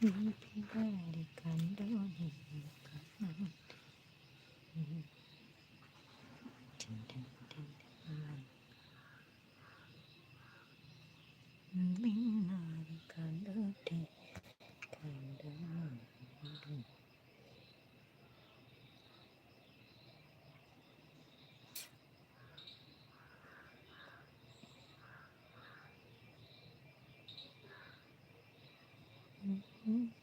右左感動に向かう Mm.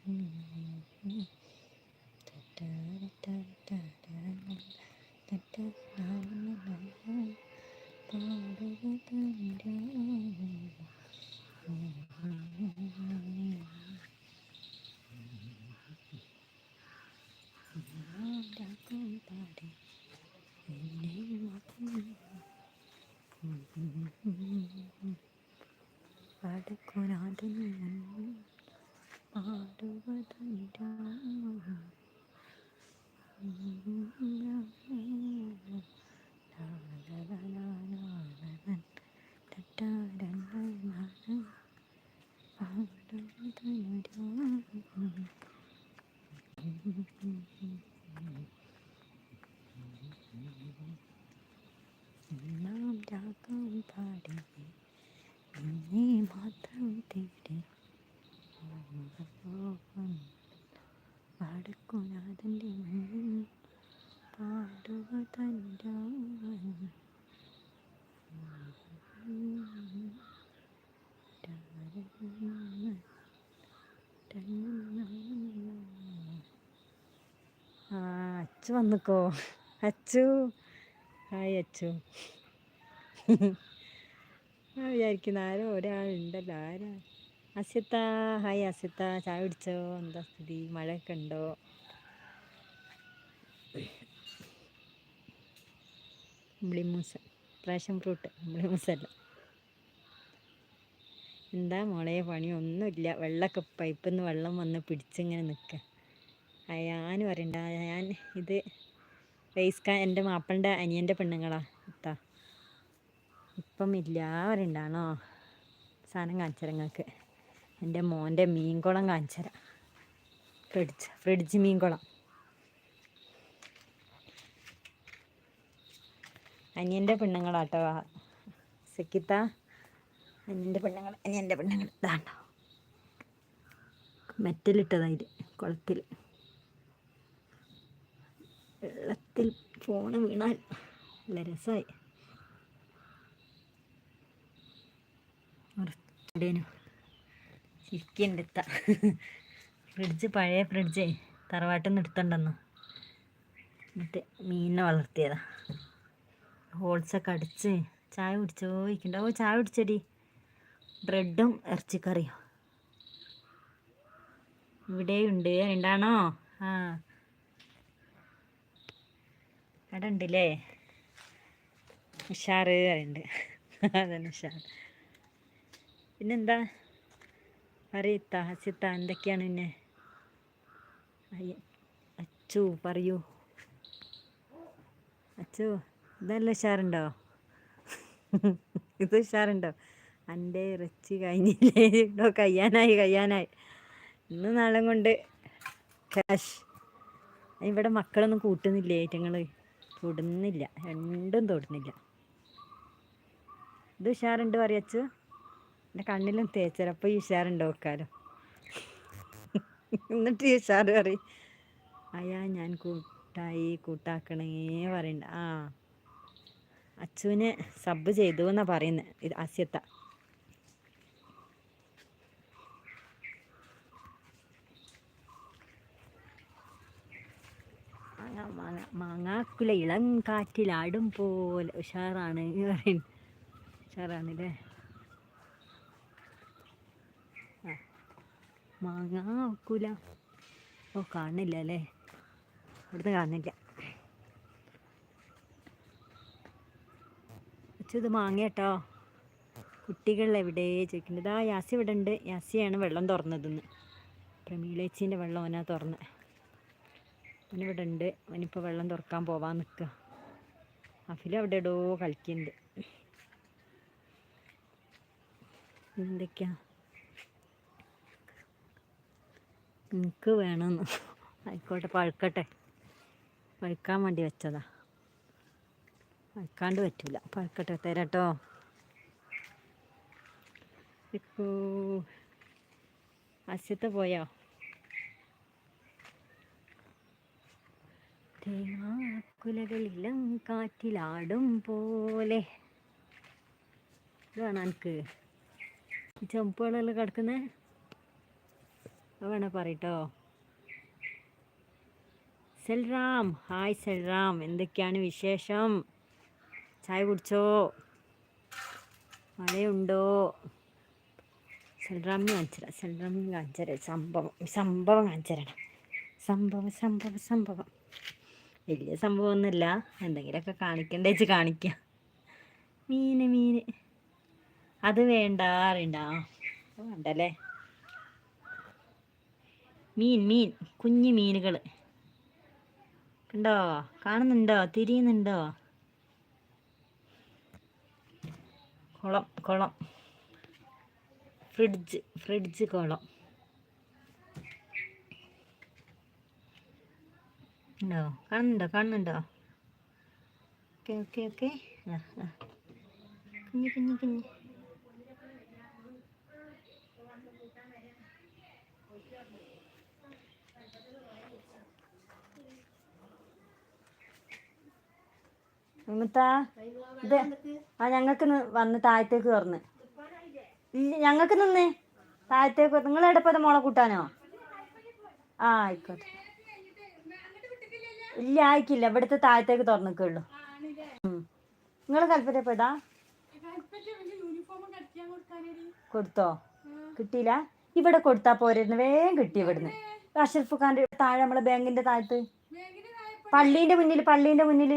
വടക്കുനാഥന്റെ പാടുക തന്റെ ആ അച്ചു വന്നിക്കോ. അച്ചു. ഹായ് അച്ചു. ഞാൻ വിചാരിക്കുന്ന ആരോ ഒരാളുണ്ടല്ലോ. ആരാ? അസിത്ത ഹായ് അസിത്ത ചായ കുടിച്ചോ? എന്താ സ്ഥിതി? മഴയൊക്കെ ഉണ്ടോ? ബ്ലിമൂസ പ്രാഷൻ ഫ്രൂട്ട് ബ്ലിമൂസല്ല എന്താ മോളെ പണിയൊന്നുമില്ല. വെള്ളമൊക്കെ പൈപ്പിൽ നിന്ന് വെള്ളം വന്ന് പിടിച്ചിങ്ങനെ നിൽക്കുക ഞാൻ പറയണ്ട ഞാൻ ഇത് റേസ്കാൻ എന്റെ മാപ്പളിന്റെ അനിയന്റെ പെണ്ണുങ്ങളാ എത്താ ഇപ്പം ഇല്ല പറയണ്ടാണോ? സാധനം കാണിച്ചരങ്ങൾക്ക് എന്റെ മോന്റെ മീൻകുളം കാണിച്ചരാം. ഫ്രിഡ്ജ് ഫ്രിഡ്ജ് മീൻകുളം. അനിയന്റെ പെണ്ണുങ്ങളാട്ടോ. സിക്കിത്ത അനിയന്റെ പെണ്ണുങ്ങൾ അനിയന്റെ പെണ്ണുങ്ങൾ ഇതാണ്ടോ മെറ്റലിട്ടതായി കുളത്തിൽ വെള്ളത്തിൽ ഫോണ് വീണാൽ നല്ല രസമായി ഉറച്ചടേനു എത്ത ഫ്രിഡ്ജ് പഴയ ഫ്രിഡ്ജേ തറവാട്ടിൽ നിന്ന് എടുത്തുണ്ടെന്നു. എന്നിട്ട് മീനിനെ വളർത്തിയതാ. ഹോൾസൊക്കെ അടിച്ച് ചായ കുടിച്ചോ ഇരിക്കണ്ട ഓ ചായ കുടിച്ചടി. ബ്രെഡും ഇറച്ചിക്കറിയും. ഇവിടെയുണ്ട്. ഉണ്ടാണോ ആ. അവിടെ ഉണ്ടല്ലേ ഉഷാറ് ഉണ്ട് അതന്നെ ഉഷാർ പിന്നെന്താ? പറയത്ത ഹസിത്ത എന്തൊക്കെയാണ് പിന്നെ അയ്യ അച്ചു പറയൂ. അച്ചു. ഇതല്ല ഉഷാറുണ്ടോ? ഇത് ഉഷാറുണ്ടോ? എന്റെ ഇറച്ചി കഴിഞ്ഞില്ലേ? ഇട്ടോ കയ്യാനായി കയ്യാനായി ഇന്ന് നാളെ കൊണ്ട് ക്യാഷ്. ഇവിടെ മക്കളൊന്നും കൂട്ടുന്നില്ല ഏറ്റങ്ങൾ തൊടുന്നില്ല. രണ്ടും തൊടുന്നില്ല. ഇത് ഉഷാറുണ്ട് പറയച്ചു എന്റെ കണ്ണിലും തേച്ചരപ്പോൾ ഈ ഉഷാറുണ്ടോ വെക്കാലോ എന്നിട്ട് ഈ ഉഷാറ് പറയും. അയാ ഞാൻ കൂട്ടായി കൂട്ടാക്കണേ പറയണ്ട. ആ. അച്ചുവിനെ സബ് ചെയ്തു എന്നാ പറയുന്നത് ഇത് അസ്യത്ത മാങ്ങ മാങ്ങ മാങ്ങാക്കുല ഇളം കാറ്റിലാടും പോലെ. ഉഷാറാണ് പറയുന്നു. ഉഷാറാണല്ലേ? മാങ്ങാക്കുല. മാങ്ങ ഓ കാണില്ല അല്ലേ? ഇവിടുന്ന് കാണില്ല ഇത് മാങ്ങ കേട്ടോ കുട്ടികൾ എവിടെ? ചോദിക്കുന്നുണ്ട് ഇതാ യാസി ഇവിടെ ഉണ്ട്. യാസിയാണ് വെള്ളം തുറന്നതെന്ന്. പ്രമീളേച്ചീന്റെ വെള്ളം ഓനാ തുറന്ന്. അവനിവിടെ ഉണ്ട്. അവനിപ്പോൾ വെള്ളം തുറക്കാൻ പോവാൻ നിൽക്കുക അഫിൽ അവിടെ എടോ കളിക്കുന്നുണ്ട്. എന്തൊക്കെയാ? നിങ്ങൾക്ക് വേണമെന്ന് ആയിക്കോട്ടെ പഴുക്കട്ടെ. പഴുക്കാൻ വേണ്ടി വെച്ചതാ. പഴുക്കാണ്ട് പറ്റൂല. പഴുക്കട്ടെ തരാട്ടോ. അസ്യത്തെ പോയോ? തേങ്ങാക്കുലകളിലും കാറ്റിലാടും പോലെ. ഇതാണ് എനിക്ക് ഈ ചുമപ്പുകളെല്ലാം കിടക്കുന്നേ? അത് വേണേ പറയട്ടോ. സെൽറാം. ഹായ് സെൽറാം. എന്തൊക്കെയാണ് വിശേഷം? ചായ കുടിച്ചോ? മഴയുണ്ടോ? സെൽറാമി കാണിച്ചര സെൽറാമി കാണിച്ചര സംഭവം സംഭവം കാണിച്ചരണം സംഭവം സംഭവം സംഭവം. വലിയ സംഭവമൊന്നുമില്ല. എന്തെങ്കിലുമൊക്കെ കാണിക്കണ്ടേ വെച്ച് കാണിക്കുക മീന് മീന്. അത് വേണ്ട അറിയണ്ട. വേണ്ടല്ലേ? മീൻ മീൻ. കുഞ്ഞു മീനുകൾ കണ്ടോ? കാണുന്നുണ്ടോ? തിരിയുന്നുണ്ടോ? കുളം കുളം. ഫ്രിഡ്ജ് ഫ്രിഡ്ജ് കുളം. ഉണ്ടോ? കാണുന്നുണ്ടോ? കാണുന്നുണ്ടോ? Okay okay okay. കുഞ്ഞു കുഞ്ഞു കുഞ്ഞു. മമത്താ ഇത് ആ ഞങ്ങൾക്ക് വന്ന് താഴത്തേക്ക് തുറന്ന് ഞങ്ങൾക്ക് നിന്ന് താഴത്തേക്ക് നിങ്ങൾ എടപ്പത് മോളെ കൂട്ടാനോ? ആ ആയിക്കോട്ടെ. ഇല്ല ആയിക്കില്ല. ഇവിടുത്തെ താഴത്തേക്ക് തുറന്നിക്കുള്ളൂ. നിങ്ങൾ കൽപ്പറ്റപ്പെടാ കൊടുത്തോ? കിട്ടിയില്ല? ഇവിടെ കൊടുത്താ പോരായിരുന്നു വേഗം കിട്ടി ഇവിടുന്ന്. അഷറഫ് ഖാന്റെ താഴെ നമ്മളെ ബാങ്കിന്റെ താഴത്ത്. പള്ളീന്റെ മുന്നിൽ പള്ളീന്റെ മുന്നിൽ.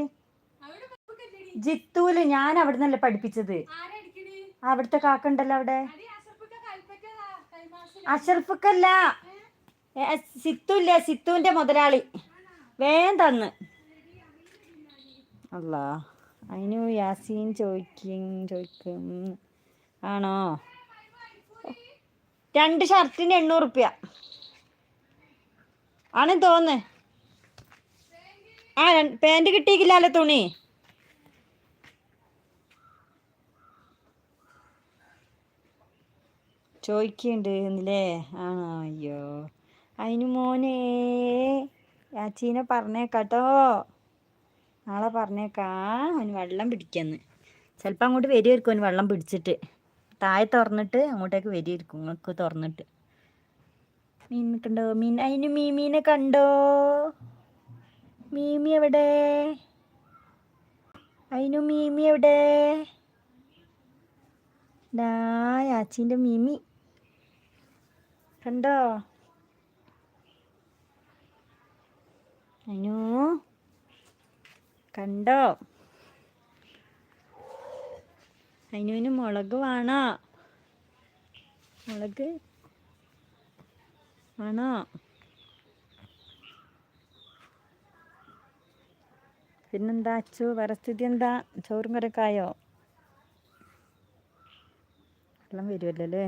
ജിത്തൂൽ ഞാൻ അവിടെ നിന്നല്ലേ പഠിപ്പിച്ചത് അവിടുത്തെ കാക്കണ്ടല്ലോ അവിടെ. അഷറഫക്കല്ല സിത്തുല്ല സിത്തുവിന്റെ മുതലാളി. വേഗം തന്ന്. അല്ല അതിനു യാസീൻ ചോദിക്കും ചോദിക്കും. ആണോ? രണ്ട് ഷർട്ടിന് എണ്ണൂറ് റുപ്യ. ആണ് തോന്നുന്നേ. ആ പാന്റ് കിട്ടിയിക്കില്ലല്ലോ തുണി. ചോദിക്കുന്നുണ്ട് എന്നല്ലേ ആ അയ്യോ. അതിന് മോനെ യാച്ചീനെ പറഞ്ഞേക്കാട്ടോ. നാളെ പറഞ്ഞേക്കാ. അവന് വെള്ളം പിടിക്കാന്ന്. ചിലപ്പോൾ അങ്ങോട്ട് വരുമായിരിക്കും അവന് വെള്ളം പിടിച്ചിട്ട്. താഴെ തുറന്നിട്ട് അങ്ങോട്ടേക്ക് വരുമായിരിക്കും നിങ്ങൾക്ക് തുറന്നിട്ട്. മീൻ കണ്ടോ മീൻ അതിന് മീമീനെ കണ്ടോ? മീമി എവിടെ? അതിനു മീമി എവിടെ? ഡാ യാച്ചീന്റെ മീമി. കണ്ടോ? അനു കണ്ടോ? അനുവിന് മുളക് വേണോ? മുളക് വേണോ? പിന്നെന്താ അച്ചു? വരസ്ഥിതി എന്താ? ചോറും കറിക്കായോ വെള്ളം വരുമല്ലോ അല്ലേ?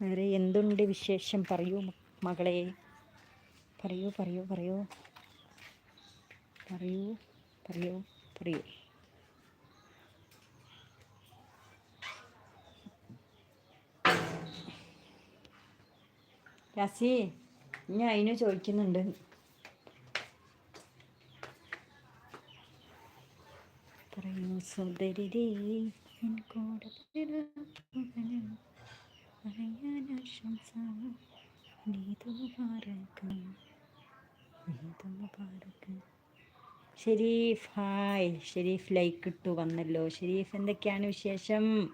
വേറെ എന്തുണ്ട് വിശേഷം? പറയൂ മകളെ. പറയൂ പറയൂ പറയൂ. പറയൂ പറയൂ പറയൂ. രാസി ഇനി അതിന് ചോദിക്കുന്നുണ്ട്. പറയൂ സുന്ദരി ഷെരീഫ് ഹായ്. ഷെരീഫ് ലൈക്ക് ഇട്ടു വന്നല്ലോ. ഷെരീഫ് എന്തൊക്കെയാണ് വിശേഷം?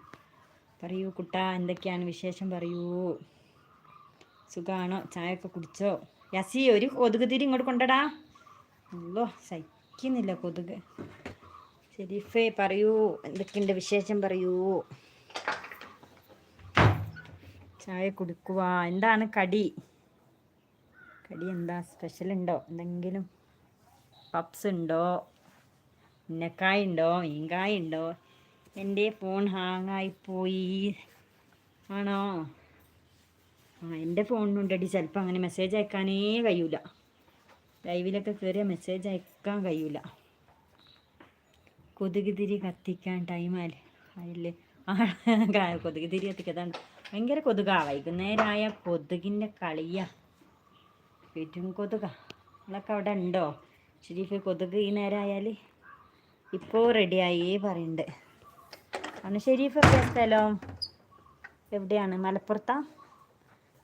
പറയൂ കുട്ട എന്തൊക്കെയാണ് വിശേഷം? പറയൂ. സുഖാണോ? ചായയൊക്കെ കുടിച്ചോ? യസി ഒരു കൊതുക് തിരി ഇങ്ങോട്ട് കൊണ്ടടാ. അല്ലോ സഹിക്കുന്നില്ല കൊതുക്. ഷെരീഫേ പറയൂ. എന്തൊക്കെയുണ്ട് വിശേഷം? പറയൂ. ചായ കുടിക്കുക എന്താണ് കടി? കടി എന്താ? സ്പെഷ്യൽ ഉണ്ടോ? എന്തെങ്കിലും പപ്സ് ഉണ്ടോ? ഉന്നക്കായ ഉണ്ടോ? മീൻകായ ഉണ്ടോ? എന്റെ ഫോൺ ഹാങ്ങായിപ്പോയി ആണോ? ആ എന്റെ ഫോണിനുണ്ടടി ചിലപ്പോൾ അങ്ങനെ മെസ്സേജ് അയക്കാനേ കഴിയൂല. ലൈവിലൊക്കെ കയറിയ മെസ്സേജ് അയക്കാൻ കഴിയൂല. കൊതുക് തിരി കത്തിക്കാൻ ടൈമായില്ലേ ആ കൊതുക് തിരി ഭയങ്കര കൊതുകാ. വൈകുന്നേരമായ കൊതുകിന്റെ കളിയാ. പെരും കൊതുക. നിങ്ങളൊക്കെ അവിടെ ഉണ്ടോ? ഷെരീഫ് കൊതുക് ഈ നേരമായാൽ ഇപ്പോൾ റെഡിയായി പറയുന്നുണ്ട് ആണ് ഷെരീഫ് ഒക്കെ സ്ഥലം എവിടെയാണ്? മലപ്പുറത്താ?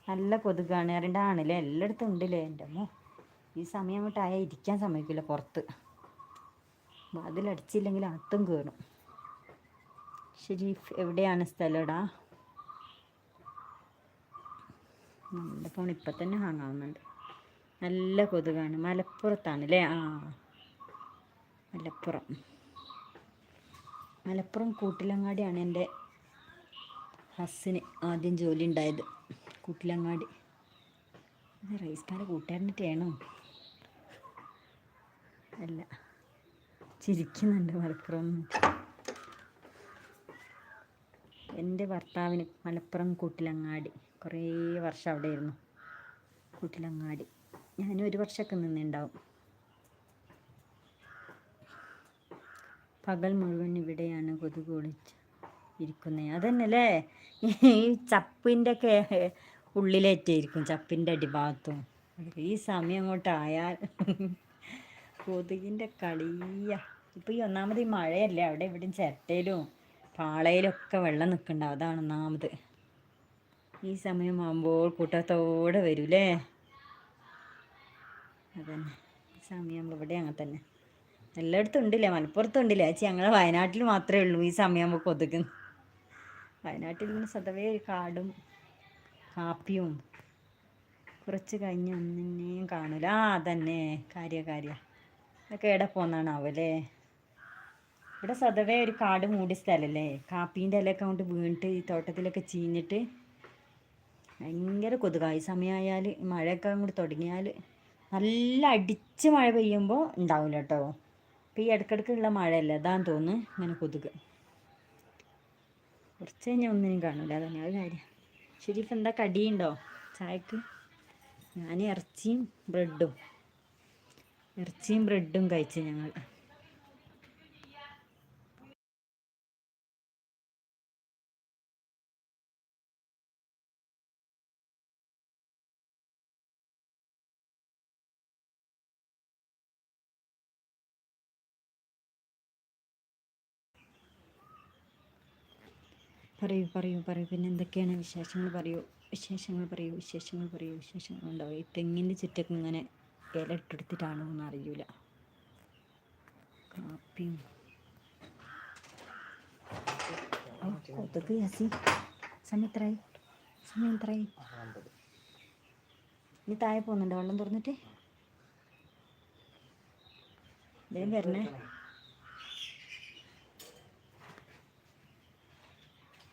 നല്ല കൊതുകാണ്. അറിയണ്ടാണല്ലേ എല്ലായിടത്തും ഉണ്ടല്ലേ എന്റെ അമ്മ. ഈ സമയം അങ്ങോട്ടായാൽ ഇരിക്കാൻ സമ്മതിക്കില്ല പുറത്ത്. വാതിലടിച്ചില്ലെങ്കിൽ അകത്തും കയറും ഷെരീഫ് എവിടെയാണ് സ്ഥലടാ നമ്മുടെ ഫോൺ ഇപ്പം തന്നെ ഹാങ് ആവുന്നുണ്ട്. നല്ല കൊതുകാണ്. മലപ്പുറത്താണ് അല്ലേ ആ. മലപ്പുറം. മലപ്പുറം കൂട്ടിലങ്ങാടിയാണ് എന്റെ ഹസ്സിന് ആദ്യം ജോലി ഉണ്ടായത്. കൂട്ടിലങ്ങാടി. റൈസ്കാരെ കൂട്ടുകാരനിട്ടാണോ അല്ല. ചിരിക്കുന്നുണ്ട് മലപ്പുറം. എന്റെ ഭർത്താവിന് മലപ്പുറം കൂട്ടിലങ്ങാടി. കുറേ വർഷം അവിടെ ആയിരുന്നു കുട്ടിലങ്ങാടി. ഞാൻ ഒരു വർഷമൊക്കെ നിന്നുണ്ടാവും പകൽ മുഴുവൻ ഇവിടെയാണ് കൊതുക് ഒളിച്ച് ഇരിക്കുന്നത് അതന്നെയല്ലേ? ഈ ചപ്പിന്റെ ഒക്കെ ഉള്ളിലേറ്റായിരിക്കും ചപ്പിന്റെ അടിഭാഗത്തും. ഈ സമയം അങ്ങോട്ടായാൽ കൊതുകിന്റെ കളിയ. ഇപ്പോൾ ഈ ഒന്നാമത് ഈ മഴയല്ലേ അവിടെ ഇവിടെയും ചിരട്ടയിലും പാളയിലും ഒക്കെ വെള്ളം നിൽക്കുന്നുണ്ടാവും അതാണ് ഒന്നാമത്. ഈ സമയമാകുമ്പോൾ കൂട്ടത്തോടെ വരൂലേ? അതന്നെ. ഈ സമയമാകുമ്പോൾ ഇവിടെ അങ്ങനെ തന്നെ. എല്ലായിടത്തും ഉണ്ടല്ലേ മലപ്പുറത്തും ഉണ്ടല്ലേ ചേച്ചി ഞങ്ങളെ വയനാട്ടിൽ മാത്രമേ ഉള്ളൂ ഈ സമയമാകുമ്പോൾ കൊതുക്കുന്നു വയനാട്ടിൽ നിന്ന് സ്വതവേ കാടും കാപ്പിയും കുറച്ച് കഴിഞ്ഞ് ഒന്നിനെയും കാണൂല. ആ അതന്നെ. കാര്യ കാര്യ. അതൊക്കെ എവിടെ പോന്നാണാവല്ലേ ഇവിടെ സ്വതവേ ഒരു കാട് മൂടി സ്ഥലമല്ലേ കാപ്പീന്റെ ഇലയൊക്കെ കൊണ്ട് വീണിട്ട് ഈ തോട്ടത്തിലൊക്കെ ചീഞ്ഞിട്ട് ഭയങ്കര കൊതുകായി സമയമായാൽ മഴയൊക്കെ അങ്ങോട്ട് തുടങ്ങിയാൽ നല്ല അടിച്ച് മഴ പെയ്യുമ്പോൾ ഉണ്ടാവില്ല കേട്ടോ ഇപ്പോൾ ഈ ഇടക്കിടക്കുള്ള മഴയല്ല അതാന്ന് തോന്നുന്നു ഇങ്ങനെ കൊതുക്. കുറച്ച് കഴിഞ്ഞാൽ ഒന്നിനും കാണില്ല അതന്നെ അത് കാര്യം. ശരിക്കും എന്താ കടിയുണ്ടോ? ചായക്ക്? ഞാൻ ഇറച്ചിയും ബ്രെഡും. ഇറച്ചിയും ബ്രെഡും കഴിച്ചു ഞങ്ങൾ പറയൂ പറയൂ പറയൂ. പിന്നെ എന്തൊക്കെയാണ് വിശേഷങ്ങൾ? പറയൂ. വിശേഷങ്ങൾ പറയൂ വിശേഷങ്ങൾ പറയൂ വിശേഷങ്ങൾ ഉണ്ടാവും. ഈ തെങ്ങിന്റെ ചുറ്റൊക്കെ ഇങ്ങനെ ഇല ഇട്ടെടുത്തിട്ടാണോ എന്ന് അറിയൂല. കാപ്പിയും. കൊതുക് യാസി സമയം എത്രയായി? സമയം എത്രയായി? ഇനി താഴെ പോകുന്നുണ്ടോ? വെള്ളം തുറന്നിട്ട്? വരണേ.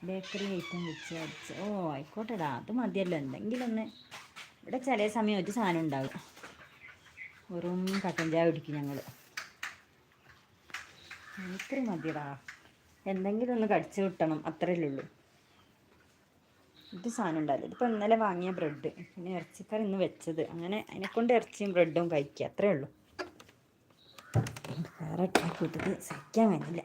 ബേക്കറി ഐറ്റം വെച്ച് അടിച്ച്. ഓ ആയിക്കോട്ടെടാ. അത് മതിയല്ലോ. എന്തെങ്കിലും ഒന്ന് ഇവിടെ ചില സമയം ഒരു സാധനം ഉണ്ടാവും. വെറും കട്ടൻ ചായ കുടിക്കും ഞങ്ങൾ ഇത്ര മതിയടാ. എന്തെങ്കിലും ഒന്ന് കടിച്ചു കിട്ടണം. അത്രയല്ലേ ഉള്ളൂ. ഇത് സാധനം ഉണ്ടാവില്ല. ഇതിപ്പോൾ ഇന്നലെ വാങ്ങിയ ബ്രെഡ്. പിന്നെ ഇറച്ചിക്കറി ഇന്ന് വെച്ചത്. അങ്ങനെ അതിനെക്കൊണ്ട് ഇറച്ചിയും ബ്രെഡും കഴിക്കുക. അത്രയേ ഉള്ളൂ. വേറെ കൂട്ടത്തിൽ സഹിക്കാൻ വേണ്ടില്ല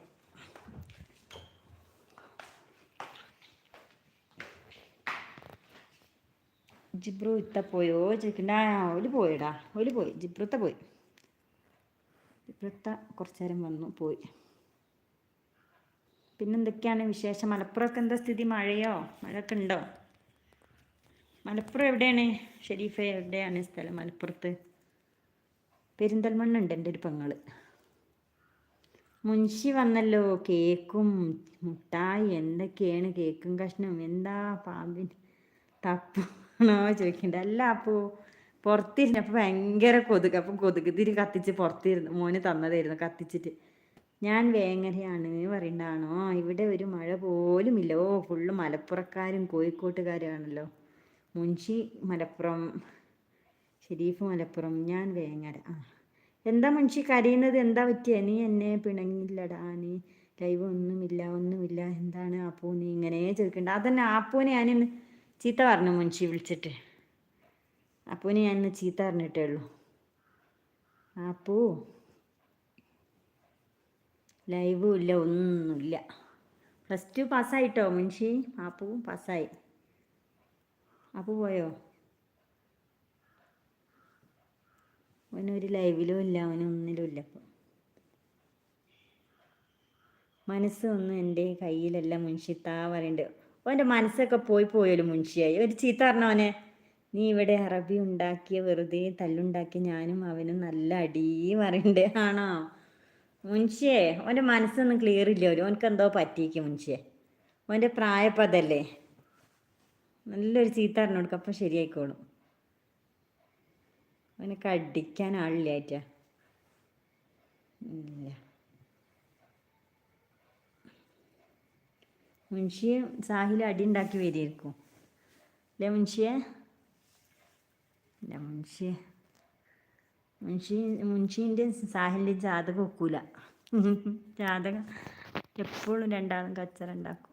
ജിബ്രു ഇത്ത പോയോ. ചോദിക്കണ്ട ഓൽ പോയിടാ. ഓൽ പോയി. ജിബ്രുത്ത പോയി. ജിബ്രുത്ത കുറച്ചു നേരം വന്നു പോയി. പിന്നെന്തൊക്കെയാണ് വിശേഷം? മലപ്പുറമൊക്കെ എന്താ സ്ഥിതി? മഴയോ? മഴയൊക്കെ ഉണ്ടോ? മലപ്പുറം എവിടെയാണ്? ഷെരീഫ എവിടെയാണ് സ്ഥലം മലപ്പുറത്ത്? പെരിന്തൽമണ്ണ ഉണ്ട് എന്റെ ഒരു പെങ്ങൾ. മുൻഷി വന്നല്ലോ കേക്കും മുട്ടായി എന്തൊക്കെയാണ്? കേക്കും കഷ്ണം എന്താ പാമ്പിൻ തപ്പാണോ ചോദിക്കണ്ട. അല്ല അപ്പോൾ പുറത്തിരുന്നപ്പോൾ ഭയങ്കര കൊതുക്. അപ്പം കൊതുക് തിരി കത്തിച്ച് പുറത്തിരുന്നു മോന് തന്നതായിരുന്നു കത്തിച്ചിട്ട്. ഞാൻ വേങ്ങരയാണ് പറയണ്ടാണോ ഇവിടെ ഒരു മഴ പോലും ഇല്ല. ഓ ഫുള്ള് മലപ്പുറക്കാരും കോഴിക്കോട്ടുകാരുമാണല്ലോ. മുൻഷി മലപ്പുറം ഷെരീഫ് മലപ്പുറം ഞാൻ വേങ്ങര. ആ. എന്താ മുൻഷി കരയുന്നത്? എന്താ പറ്റിയ? നീ എന്നെ പിണങ്ങില്ലടാ. നീ ലൈവ് ഒന്നുമില്ല ഒന്നുമില്ല. എന്താണ് ആപ്പൂന് ഇങ്ങനെ ചോദിക്കണ്ട. അതന്നെ ആപ്പൂനെ ഞാനിന്ന് ചീത്ത പറഞ്ഞു മുൻഷി വിളിച്ചിട്ട്. അപ്പൂനെ ഞാൻ ഇന്ന് ചീത്ത പറഞ്ഞിട്ടേ ഉള്ളൂ. അപ്പു ലൈവും ഇല്ല ഒന്നുമില്ല. പ്ലസ് ടു പാസ്സായിട്ടോ മുൻഷി? ആപ്പു പാസ്സായി. അപ്പൂ പോയോ? അവനൊരു ലൈവിലും ഇല്ല അവനൊന്നിലും ഇല്ല അപ്പം മനസ്സൊന്നും എന്റെ കയ്യിലല്ല മുൻഷി താ പറയുന്നുണ്ട് അവന്റെ മനസ്സൊക്കെ പോയി പോയാലും മുൻഷിയായി. ഒരു ചീത്ത പറഞ്ഞവനെ നീ ഇവിടെ അറബി ഉണ്ടാക്കിയ വെറുതെ തല്ലുണ്ടാക്കിയ ഞാനും അവനും നല്ല അടി പറയണ്ടേ. ആണോ? മുൻഷിയെ അവന്റെ മനസ്സൊന്നും ക്ലിയർ ഇല്ല. ഒരു അവനക്ക് എന്തോ പറ്റിയിരിക്കും മുൻഷിയെ. അവന്റെ പ്രായപ്പതല്ലേ? നല്ലൊരു ചീത്ത പറഞ്ഞു കൊടുക്കും അപ്പം ശരിയായിക്കോളും. അവനൊക്കെ അടിക്കാൻ ആളില്ലായിട്ടാ ഇല്ല. മുൻഷിയെ സാഹിൽ അടി ഉണ്ടാക്കി വരികയായിരിക്കും അല്ലേ മുൻഷിയെ? അല്ല മുൻഷിയെ? മുൻഷി മുൻഷീന്റെ സാഹിലിന്റെ ജാതകം ഒക്കൂല. ജാതകം എപ്പോഴും രണ്ടാളും കച്ചറ ഉണ്ടാക്കും.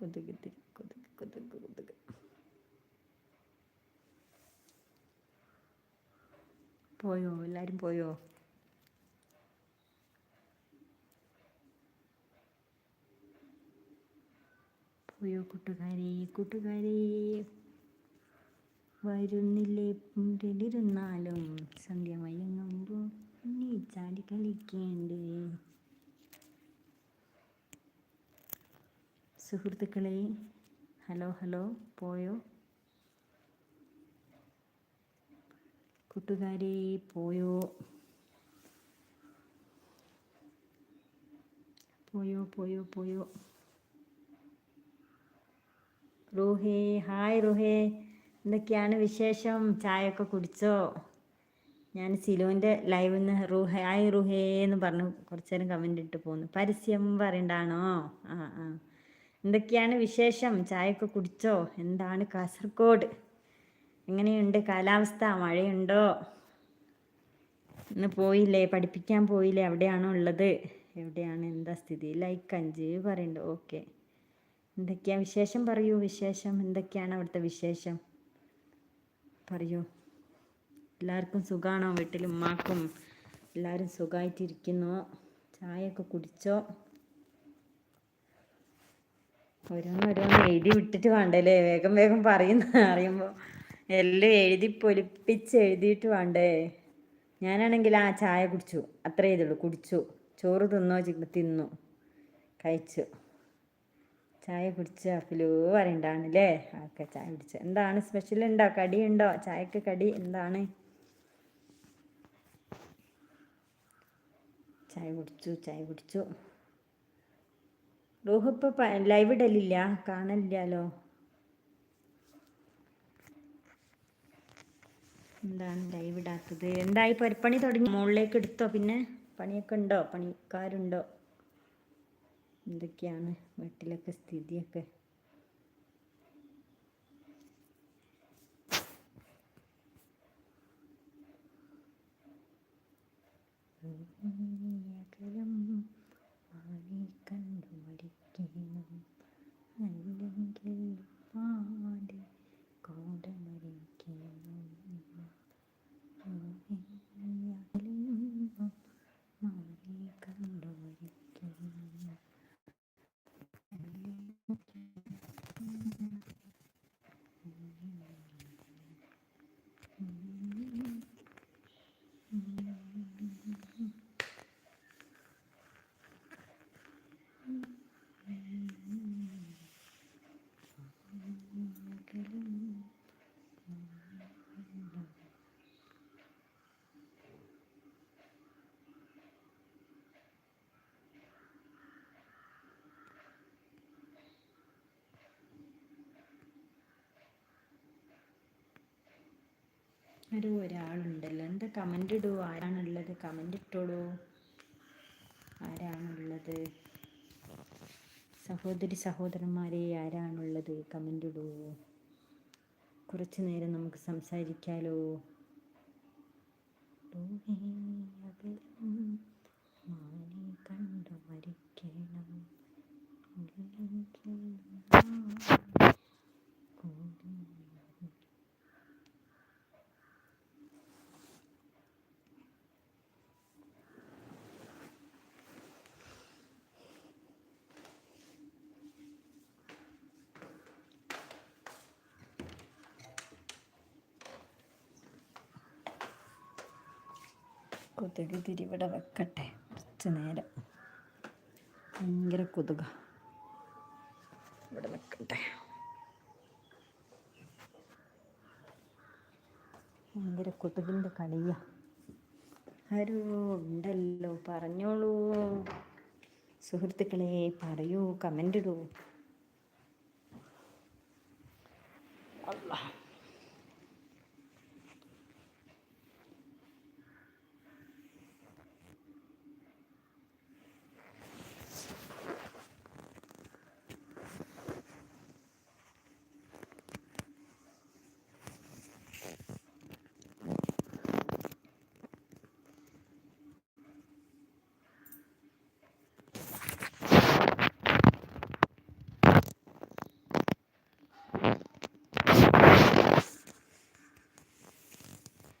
കൊതുക് തിരി കൊതുക് കൊതുക് കൊതുക് പോയോ? എല്ലാവരും പോയോ? പോയോ കൂട്ടുകാരെ? കൂട്ടുകാരെ വരുന്നില്ലേ? ഇരുന്നാലും സന്ധ്യ മയങ്ങുമ്പോൾ ചാടി കളിക്കേണ്ടേ. സുഹൃത്തുക്കളെ ഹലോ ഹലോ പോയോ? കൂട്ടുകാരെ പോയോ? പോയോ പോയോ പോയോ? റൂഹേ ഹായ് റൂഹേ. എന്തൊക്കെയാണ് വിശേഷം? ചായയൊക്കെ കുടിച്ചോ? ഞാൻ സിലോന്റെ ലൈവിൽ നിന്ന് റൂഹേ ഹായ് റുഹേ എന്ന് പറഞ്ഞു കുറച്ചു നേരം കമന്റ് ഇട്ട് പോന്നു. പരസ്യം പറയണ്ടാണോ? ആ ആ. എന്തൊക്കെയാണ് വിശേഷം? ചായയൊക്കെ കുടിച്ചോ? എന്താണ് കാസർഗോഡ്? എങ്ങനെയുണ്ട് കാലാവസ്ഥ? മഴയുണ്ടോ? ഇന്ന് പോയില്ലേ? പഠിപ്പിക്കാൻ പോയില്ലേ? എവിടെയാണോ ഉള്ളത്? എവിടെയാണ്? എന്താ സ്ഥിതി? ലൈക്ക് അഞ്ച് പറയുന്നുണ്ട്. ഓക്കെ എന്തൊക്കെയാണ് വിശേഷം പറയൂ? വിശേഷം എന്തൊക്കെയാണ് അവിടുത്തെ വിശേഷം? പറയൂ. എല്ലാവർക്കും സുഖമാണോ വീട്ടിൽ ഉമ്മാക്കും എല്ലാവരും സുഖമായിട്ടിരിക്കുന്നു ചായയൊക്കെ കുടിച്ചോ? ഓരോന്നോരോന്ന് എഴുതി വിട്ടിട്ട് വേണ്ടല്ലേ? വേഗം വേഗം പറയുന്ന അറിയുമ്പോൾ എല്ലാം എഴുതി പൊലിപ്പിച്ച് എഴുതിയിട്ട് വേണ്ടേ? ഞാനാണെങ്കിൽ ആ ചായ കുടിച്ചു. അത്രേ ഇതുള്ളൂ. കുടിച്ചു. ചോറ് തിന്നോ? തിന്നു. കഴിച്ചു. ചായ കുടിച്ച അഫിലോ പറയണ്ടാണല്ലേ ഓക്കെ ചായ കുടിച്ച. എന്താണ് സ്പെഷ്യൽ ഉണ്ടോ? കടി ഉണ്ടോ ചായക്ക് കടി എന്താണ്? ചായ കുടിച്ചു. ചായ കുടിച്ചു. റൂഹ് ലൈവ് ഇടലില്ല. കാണലില്ലല്ലോ. എന്താണ് ലൈവ് ഇടാത്തത്? എന്തായി പരിപ്പണി തുടങ്ങി? മുകളിലേക്ക് എടുത്തോ പിന്നെ? പണിയൊക്കെ ഉണ്ടോ? പണിക്കാരുണ്ടോ? എന്തൊക്കെയാണ് വീട്ടിലൊക്കെ സ്ഥിതിയൊക്കെ? അകലം മാറി കണ്ടു മരിക്കണം അല്ലെങ്കിൽ പാടി കോടമരിക്കണം മാറി കണ്ടു മരിക്കണം ഒരു ഒരാളുണ്ടല്ലോ. എന്താ കമന്റ് ഇടൂ? ആരാണുള്ളത്? കമന്റ് ഇട്ടോളൂ. ആരാണുള്ളത്? സഹോദരി സഹോദരന്മാരെ ആരാണുള്ളത്? കമന്റ് ഇടൂ. കുറച്ച് നേരം നമുക്ക് സംസാരിക്കാലോ. കണ്ടു മരിക്കണം ഉള്ളിലേക്ക് കൂടി കൊതുക് തിരിവിടെ വെക്കട്ടെ. കുറച്ച് നേരം. ഭയങ്കര കൊതുക. ഇവിടെ വെക്കട്ടെ. ഭയങ്കര കൊതുകിന്റെ കളിയ. ആരോ ഉണ്ടല്ലോ. പറഞ്ഞോളൂ. സുഹൃത്തുക്കളെ പറയൂ. കമന്റ് ഇടൂ. അല്ലാ